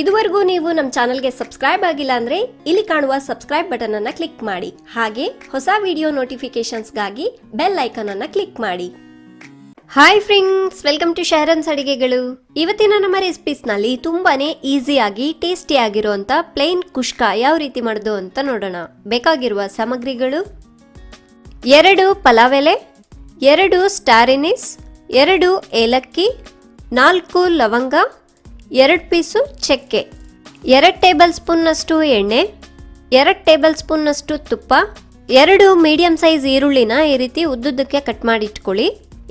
ಇದುವರೆಗೂ ನೀವು ನಮ್ಮ ಚಾನಲ್ಗೆ ಸಬ್ಸ್ಕ್ರೈಬ್ ಆಗಿಲ್ಲ ಅಂದ್ರೆ ಇಲ್ಲಿ ಕಾಣುವ ಸಬ್ಸ್ಕ್ರೈಬ್ ಬಟನ್ ಅನ್ನ ಕ್ಲಿಕ್ ಮಾಡಿ. ಹಾಗೆ ಹೊಸ ವಿಡಿಯೋ ನೋಟಿಫಿಕೇಶನ್ಸ್ಗಾಗಿ ಬೆಲ್ ಐಕಾನ್ ಅನ್ನ ಕ್ಲಿಕ್ ಮಾಡಿ. ಹಾಯ್ ಫ್ರೆಂಡ್ಸ್ ವೆಲ್ಕಮ್ ಟು ಶಹರನ್ಸ್ ಅಡಿಗೆಗಳು. ಇವತ್ತಿನ ನಮ್ಮ ರೆಸಿಪೀಸ್ನಲ್ಲಿ ತುಂಬಾನೇ ಈಸಿಯಾಗಿ ಟೇಸ್ಟಿ ಆಗಿರುವಂತ ಪ್ಲೇನ್ ಕುಷ್ಕ ಯಾವ ರೀತಿ ಮಾಡೋದು ಅಂತ ನೋಡೋಣ. ಬೇಕಾಗಿರುವ ಸಾಮಗ್ರಿಗಳು ಎರಡು ಪಲಾವ್ ಎಲೆ ಎರಡು ಸ್ಟಾರಿನಿಸ್ ಎರಡು ಏಲಕ್ಕಿ, ನಾಲ್ಕು ಲವಂಗ ಎರಡು ಪೀಸು ಚಕ್ಕೆ, ಎರಡು ಟೇಬಲ್ ಸ್ಪೂನ್ನಷ್ಟು ಎಣ್ಣೆ, ಎರಡು ಟೇಬಲ್ ಸ್ಪೂನ್ನಷ್ಟು ತುಪ್ಪ, ಎರಡು ಮೀಡಿಯಂ ಸೈಜ್ ಈರುಳ್ಳಿನ ಈ ರೀತಿ ಉದ್ದುದ್ದಕ್ಕೆ ಕಟ್ ಮಾಡಿ ಇಟ್ಕೊಳ್ಳಿ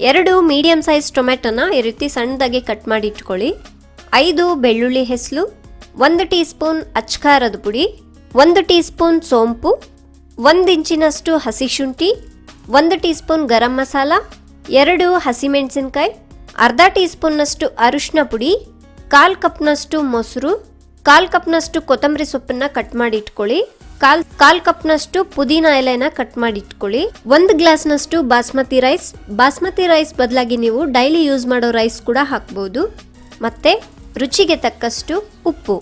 ಎರಡು ಮೀಡಿಯಂ ಸೈಜ್ ಟೊಮೆಟೊನ ಈ ರೀತಿ ಸಣ್ಣದಾಗಿ ಕಟ್ ಮಾಡಿ ಇಟ್ಕೊಳ್ಳಿ ಐದು ಬೆಳ್ಳುಳ್ಳಿ ಹೆಸಲು, ಒಂದು ಟೀ ಸ್ಪೂನ್ ಅಚ್ಕಾರದ ಪುಡಿ, ಒಂದು ಟೀ ಸ್ಪೂನ್ ಸೋಂಪು, ಒಂದು ಇಂಚಿನಷ್ಟು ಹಸಿ ಶುಂಠಿ, ಒಂದು ಟೀ ಸ್ಪೂನ್ ಗರಂ ಮಸಾಲ, ಎರಡು ಹಸಿಮೆಣಸಿನಕಾಯಿ, ಅರ್ಧ ಟೀ ಸ್ಪೂನ್ನಷ್ಟು ಅರಿಶಿನ ಪುಡಿ ಕಾಲ್ ಕಪ್ನಷ್ಟು ಮೊಸರು, ಕಾಲ್ ಕಪ್ನಷ್ಟು ಕೊತ್ತಂಬರಿ ಸೊಪ್ಪನ್ನ ಕಟ್ ಮಾಡಿ ಇಟ್ಕೊಳ್ಳಿ. ಕಾಲ್ ಕಾಲ್ ಕಪ್ನಷ್ಟು ಪುದೀನ ಎಲೆನ ಕಟ್ ಮಾಡಿ ಇಟ್ಕೊಳ್ಳಿ. ಒಂದು ಗ್ಲಾಸ್ನಷ್ಟು ಬಾಸ್ಮತಿ ರೈಸ್. ಬಾಸ್ಮತಿ ರೈಸ್ ಬದಲಾಗಿ ನೀವು ಡೈಲಿ ಯೂಸ್ ಮಾಡೋ ರೈಸ್ ಕೂಡ ಹಾಕ್ಬೋದು. ಮತ್ತೆ ರುಚಿಗೆ ತಕ್ಕಷ್ಟು ಉಪ್ಪು.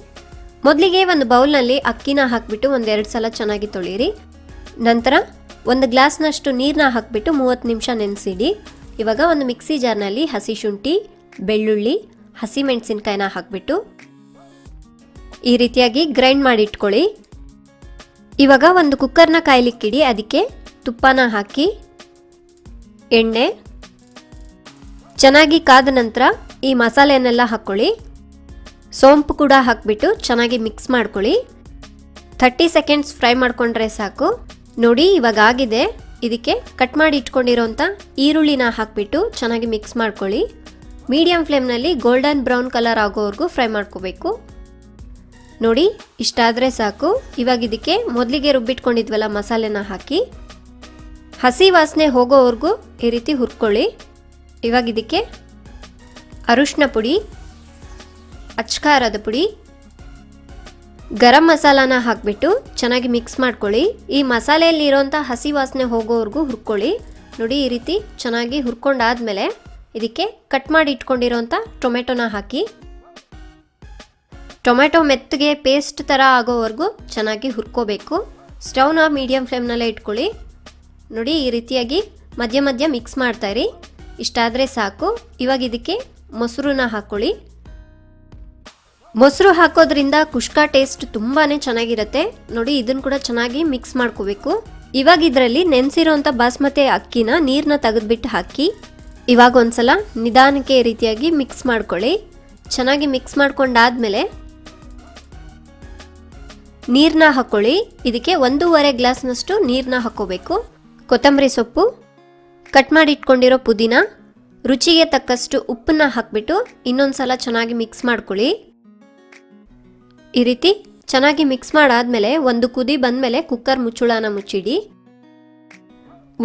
ಮೊದಲಿಗೆ ಒಂದು ಬೌಲ್ನಲ್ಲಿ ಅಕ್ಕಿನ ಹಾಕ್ಬಿಟ್ಟು ಒಂದೆರಡು ಸಲ ಚೆನ್ನಾಗಿ ತೊಳೀರಿ ನಂತರ ಒಂದು ಗ್ಲಾಸ್ನಷ್ಟು ನೀರನ್ನ ಹಾಕ್ಬಿಟ್ಟು ಮೂವತ್ತು ನಿಮಿಷ ನೆನೆಸಿಡಿ. ಇವಾಗ ಒಂದು ಮಿಕ್ಸಿ ಜಾರ್ನಲ್ಲಿ ಹಸಿ ಶುಂಠಿ, ಬೆಳ್ಳುಳ್ಳಿ ಹಸಿ ಮೆಣಸಿನ್ಕಾಯಿನ ಹಾಕ್ಬಿಟ್ಟು ಈ ರೀತಿಯಾಗಿ ಗ್ರೈಂಡ್ ಮಾಡಿ ಇಟ್ಕೊಳ್ಳಿ. ಇವಾಗ ಒಂದು ಕುಕ್ಕರ್ನ ಕಾಯ್ಲಿಕ್ಕಿಡಿ ಅದಕ್ಕೆ ತುಪ್ಪನ ಹಾಕಿ ಎಣ್ಣೆ, ಚೆನ್ನಾಗಿ ಕಾದ ನಂತರ ಈ ಮಸಾಲೆಯನ್ನೆಲ್ಲ ಹಾಕ್ಕೊಳ್ಳಿ. ಸೋಂಪು ಕೂಡ ಹಾಕ್ಬಿಟ್ಟು ಚೆನ್ನಾಗಿ ಮಿಕ್ಸ್ ಮಾಡ್ಕೊಳ್ಳಿ. ಥರ್ಟಿ ಸೆಕೆಂಡ್ಸ್ ಫ್ರೈ ಮಾಡಿಕೊಂಡ್ರೆ ಸಾಕು. ನೋಡಿ, ಇವಾಗ ಆಗಿದೆ. ಇದಕ್ಕೆ ಕಟ್ ಮಾಡಿ ಇಟ್ಕೊಂಡಿರೋಂಥ ಈರುಳ್ಳಿನ ಹಾಕ್ಬಿಟ್ಟು ಚೆನ್ನಾಗಿ ಮಿಕ್ಸ್ ಮಾಡ್ಕೊಳ್ಳಿ. ಮೀಡಿಯಂ ಫ್ಲೇಮ್ನಲ್ಲಿ ಗೋಲ್ಡನ್ ಬ್ರೌನ್ ಕಲರ್ ಆಗೋವರೆಗೂ ಫ್ರೈ ಮಾಡ್ಕೋಬೇಕು. ನೋಡಿ, ಇಷ್ಟಾದರೆ ಸಾಕು. ಇವಾಗ ಇದಕ್ಕೆ ಮೊದಲಿಗೆ ರುಬ್ಬಿಟ್ಕೊಂಡಿದ್ವಲ್ಲ ಮಸಾಲೆನ ಹಾಕಿ. ಹಸಿ ವಾಸನೆ ಹೋಗೋವರೆಗೂ ಈ ರೀತಿ ಹುರ್ಕೊಳ್ಳಿ. ಇವಾಗ ಇದಕ್ಕೆ ಅರಿಶಿನ ಪುಡಿ, ಅಚ್ಕಾರದ ಪುಡಿ, ಗರಂ ಮಸಾಲಾನ ಹಾಕಿಬಿಟ್ಟು ಚೆನ್ನಾಗಿ ಮಿಕ್ಸ್ ಮಾಡ್ಕೊಳ್ಳಿ. ಈ ಮಸಾಲೆಯಲ್ಲಿ ಇರೋಂಥ ಹಸಿ ವಾಸನೆ ಹೋಗೋವರೆಗೂ ಹುರ್ಕೊಳ್ಳಿ. ನೋಡಿ, ಈ ರೀತಿ ಚೆನ್ನಾಗಿ ಹುರ್ಕೊಂಡಾದ್ಮೇಲೆ ಇದಕ್ಕೆ ಕಟ್ ಮಾಡಿ ಇಟ್ಕೊಂಡಿರೋಂಥ ಟೊಮೆಟೊನ ಹಾಕಿ. ಟೊಮೆಟೊ ಮೆತ್ತಗೆ ಪೇಸ್ಟ್ ಥರ ಆಗೋವರೆಗೂ ಚೆನ್ನಾಗಿ ಹುರ್ಕೋಬೇಕು. ಸ್ಟವ್ನ ಮೀಡಿಯಂ ಫ್ಲೇಮ್ನಲ್ಲೇ ಇಟ್ಕೊಳ್ಳಿ. ನೋಡಿ, ಈ ರೀತಿಯಾಗಿ ಮಧ್ಯ ಮಧ್ಯ ಮಿಕ್ಸ್ ಮಾಡ್ತಾಯಿರಿ ಇಷ್ಟಾದರೆ ಸಾಕು. ಇವಾಗ ಇದಕ್ಕೆ ಮೊಸರನ್ನ ಹಾಕ್ಕೊಳ್ಳಿ ಮೊಸರು ಹಾಕೋದ್ರಿಂದ ಕುಷ್ಕ ಟೇಸ್ಟ್ ತುಂಬಾ ಚೆನ್ನಾಗಿರುತ್ತೆ. ನೋಡಿ ಇದನ್ನು ಕೂಡ ಚೆನ್ನಾಗಿ ಮಿಕ್ಸ್ ಮಾಡ್ಕೋಬೇಕು. ಇವಾಗ ಇದರಲ್ಲಿ ನೆನೆಸಿರೋಂಥ ಬಾಸ್ಮತಿ ಅಕ್ಕಿನ ನೀರನ್ನ ತೆಗೆದ್ಬಿಟ್ಟು ಹಾಕಿ. ಇವಾಗ ಒಂದ್ಸಲ ನಿಧಾನಕ್ಕೆ ರೀತಿಯಾಗಿ ಮಿಕ್ಸ್ ಮಾಡ್ಕೊಳ್ಳಿ. ಚೆನ್ನಾಗಿ ಮಿಕ್ಸ್ ಮಾಡ್ಕೊಂಡಾದ್ಮೇಲೆ ನೀರನ್ನ ಹಾಕ್ಕೊಳ್ಳಿ ಇದಕ್ಕೆ ಒಂದೂವರೆ ಗ್ಲಾಸ್ನಷ್ಟು ನೀರನ್ನ ಹಾಕ್ಕೋಬೇಕು. ಕೊತ್ತಂಬರಿ ಸೊಪ್ಪು ಕಟ್ ಮಾಡಿ ಇಟ್ಕೊಂಡಿರೋ ಪುದೀನ, ರುಚಿಗೆ ತಕ್ಕಷ್ಟು ಉಪ್ಪನ್ನ ಹಾಕ್ಬಿಟ್ಟು ಇನ್ನೊಂದ್ಸಲ ಚೆನ್ನಾಗಿ ಮಿಕ್ಸ್ ಮಾಡ್ಕೊಳ್ಳಿ. ಈ ರೀತಿ ಚೆನ್ನಾಗಿ ಮಿಕ್ಸ್ ಮಾಡಾದ್ಮೇಲೆ ಒಂದು ಕುದಿ ಬಂದಮೇಲೆ ಕುಕ್ಕರ್ ಮುಚ್ಚುಳಾನ ಮುಚ್ಚಿಡಿ.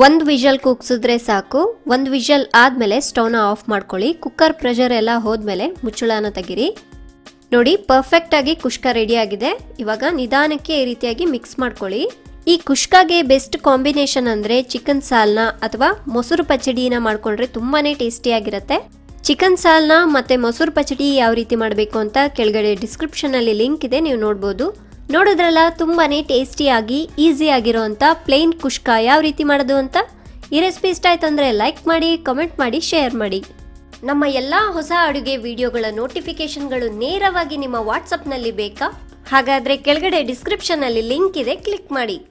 ಒಂದು ವಿಷಲ್ ಕುಗ್ಸಿದ್ರೆ ಸಾಕು, ಒಂದು ವಿಷಲ್ ಆದಮೇಲೆ ಸ್ಟೌನ ಆಫ್ ಮಾಡ್ಕೊಳ್ಳಿ. ಕುಕ್ಕರ್ ಪ್ರೆಷರ್ ಎಲ್ಲ ಹೋದ್ಮೇಲೆ ಮುಚ್ಚಳನ ತೆಗಿರಿ. ನೋಡಿ ಪರ್ಫೆಕ್ಟ್ ಆಗಿ ಕುಷ್ಕ ರೆಡಿ ಆಗಿದೆ. ಇವಾಗ ನಿಧಾನಕ್ಕೆ ಈ ರೀತಿಯಾಗಿ ಮಿಕ್ಸ್ ಮಾಡ್ಕೊಳ್ಳಿ. ಈ ಕುಷ್ಕಾಗೆ ಬೆಸ್ಟ್ ಕಾಂಬಿನೇಷನ್ ಅಂದ್ರೆ ಚಿಕನ್ ಸಾಲ್ನ ಅಥವಾ ಮೊಸರು ಪಚಡಿನ ಮಾಡ್ಕೊಂಡ್ರೆ ತುಂಬಾನೇ ಟೇಸ್ಟಿಯಾಗಿರುತ್ತೆ ಚಿಕನ್ ಸಾಲ್ನ ಮತ್ತೆ ಮೊಸರು ಪಚಡಿ ಯಾವ ರೀತಿ ಮಾಡಬೇಕು ಅಂತ ಕೆಳಗಡೆ ಡಿಸ್ಕ್ರಿಪ್ಷನ್ ಅಲ್ಲಿ ಲಿಂಕ್ ಇದೆ, ನೀವು ನೋಡ್ಬೋದು. ನೋಡಿದ್ರಲ್ಲ ತುಂಬಾ ಟೇಸ್ಟಿಯಾಗಿ ಈಸಿ ಆಗಿರೋಂಥ ಪ್ಲೇನ್ ಕುಷ್ಕ ಯಾವ ರೀತಿ ಮಾಡೋದು ಅಂತ? ಈ ರೆಸಿಪಿ ಇಷ್ಟ ಆಯ್ತು ಅಂದ್ರೆ ಲೈಕ್ ಮಾಡಿ, ಕಮೆಂಟ್ ಮಾಡಿ, ಶೇರ್ ಮಾಡಿ. ನಮ್ಮ ಎಲ್ಲ ಹೊಸ ಅಡುಗೆ ವಿಡಿಯೋಗಳ ನೋಟಿಫಿಕೇಶನ್ಗಳು ನೇರವಾಗಿ ನಿಮ್ಮ ವಾಟ್ಸಪ್ನಲ್ಲಿ ಬೇಕಾ? ಹಾಗಾದ್ರೆ ಕೆಳಗಡೆ ಡಿಸ್ಕ್ರಿಪ್ಷನ್ ಅಲ್ಲಿ ಲಿಂಕ್ ಇದೆ, ಕ್ಲಿಕ್ ಮಾಡಿ.